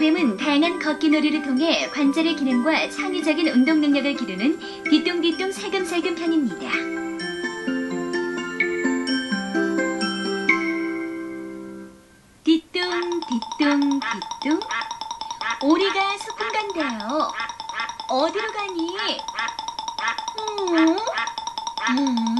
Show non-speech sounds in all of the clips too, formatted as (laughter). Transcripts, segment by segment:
게임은 다양한 걷기 놀이를 통해 관절의 기능과 창의적인 운동 능력을 기르는 뒤뚱뒤뚱 살금살금 편입니다. 뒤뚱 뒤뚱 뒤뚱 오리가 소풍 간대요. 어디로 가니? 음? 음?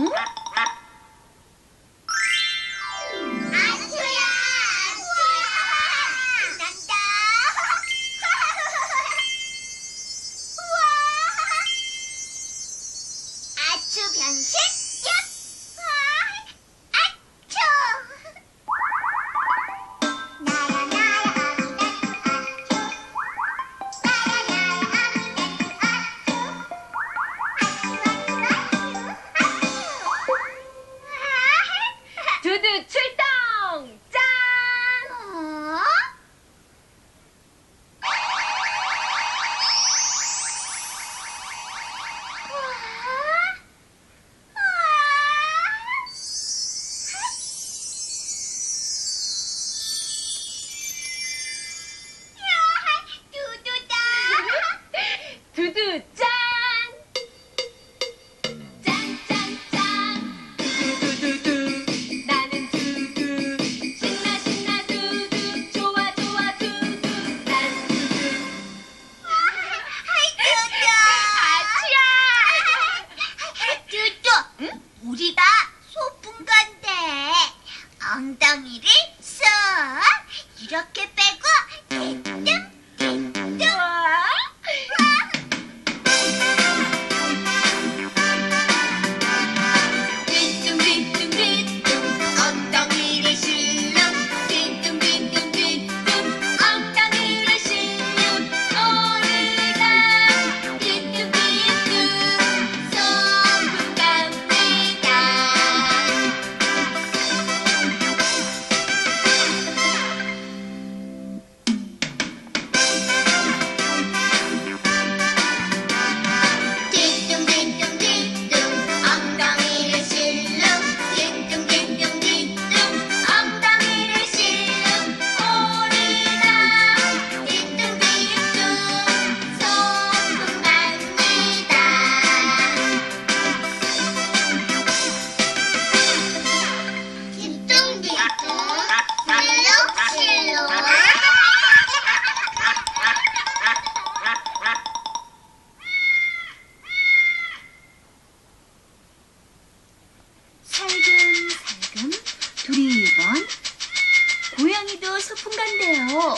풍 간대요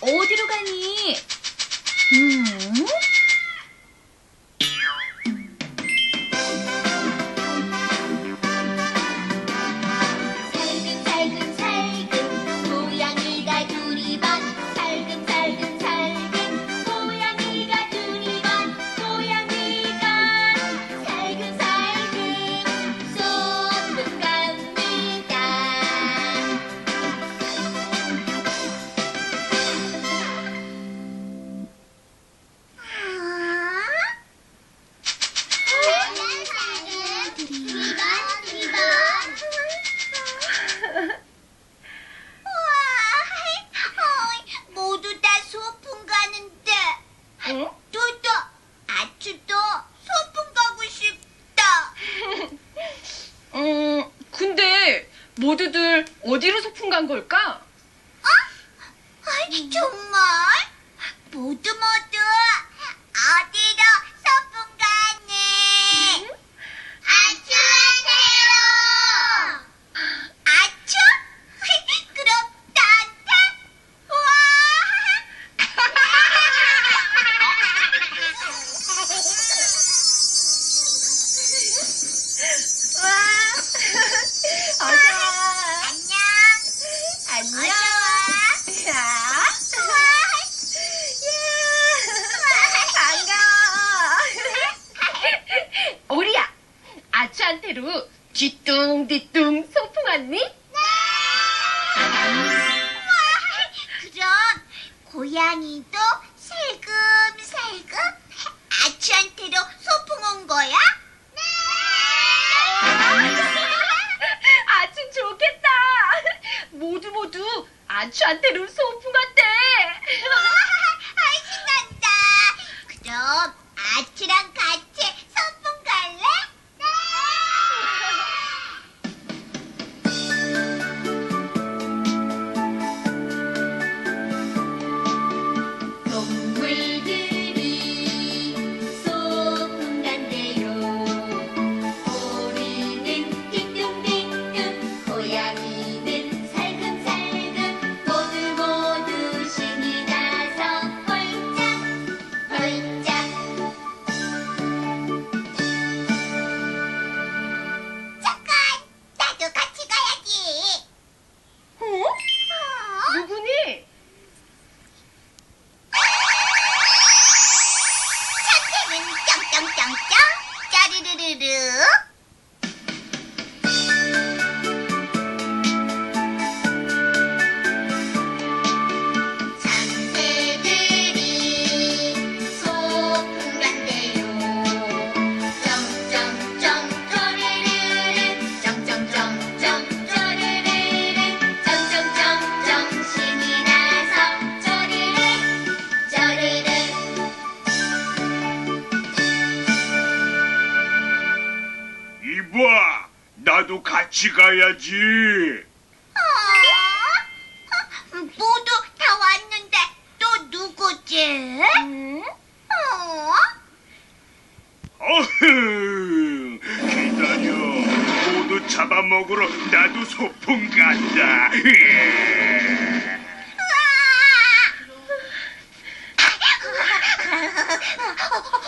어디로 가니? 음? 모두들 어디로 소풍 간 걸까? 아이, 정말 모두 모두 어디로 딴테로 뒤뚱뒤뚱 소풍 왔니? 와, 그럼 고양이도 살금살금 아치한테로 소풍 온 거야? 네. (laughs) 아침 좋겠다. 모두 모두 아치한테로 소풍 왔대. 와, 아, 신난다. 그럼 아치랑 나도 같이 가야지. 어? 어? 모두 다 왔는데 또 누구지? 음? 어? 어흥, 기다려. 모두 잡아먹으러 나도 소풍 간다. 예. 어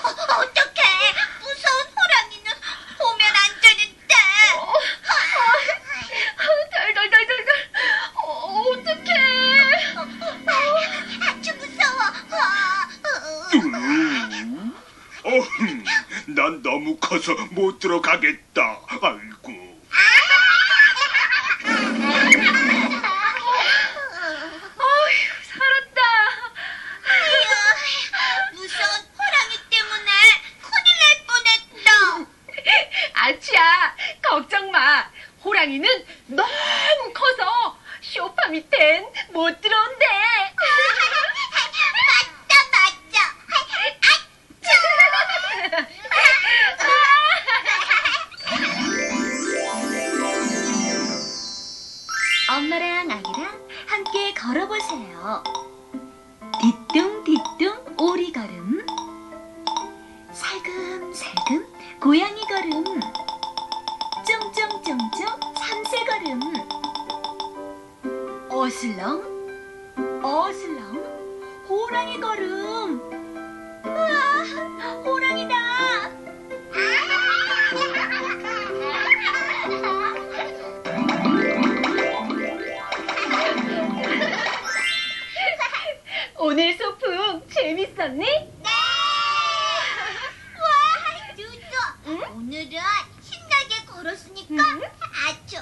너무 커서 못 들어가겠다. 아이고. 어휴, 살았다. 아유, 무서운 호랑이 때문에 큰일 날 뻔했다 아치야, 걱정 마. 호랑이는 너무 커서 쇼파 밑엔 못 들어온대. 엄마랑 아기랑 함께 걸어보세요. 뒤뚱뒤뚱 오리 걸음, 살금살금 고양이 걸음, 쫑쫑쫑쫑 삼새 걸음, 어슬렁 어슬렁 호랑이 걸음. 재밌었니? 네! (laughs) 와, 누도 오늘은 신나게 걸었으니까 응? 아주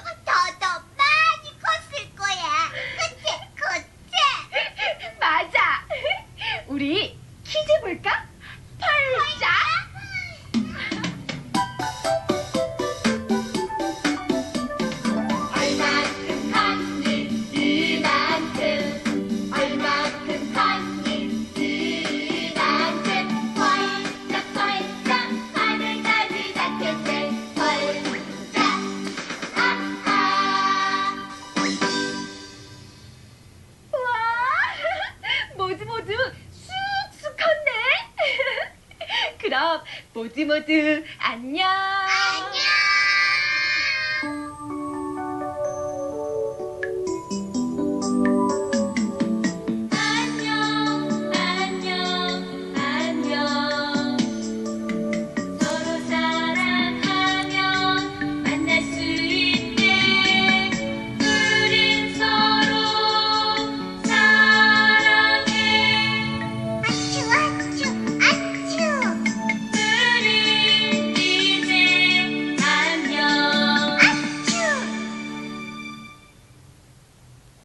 그럼 모두 모두 안녕.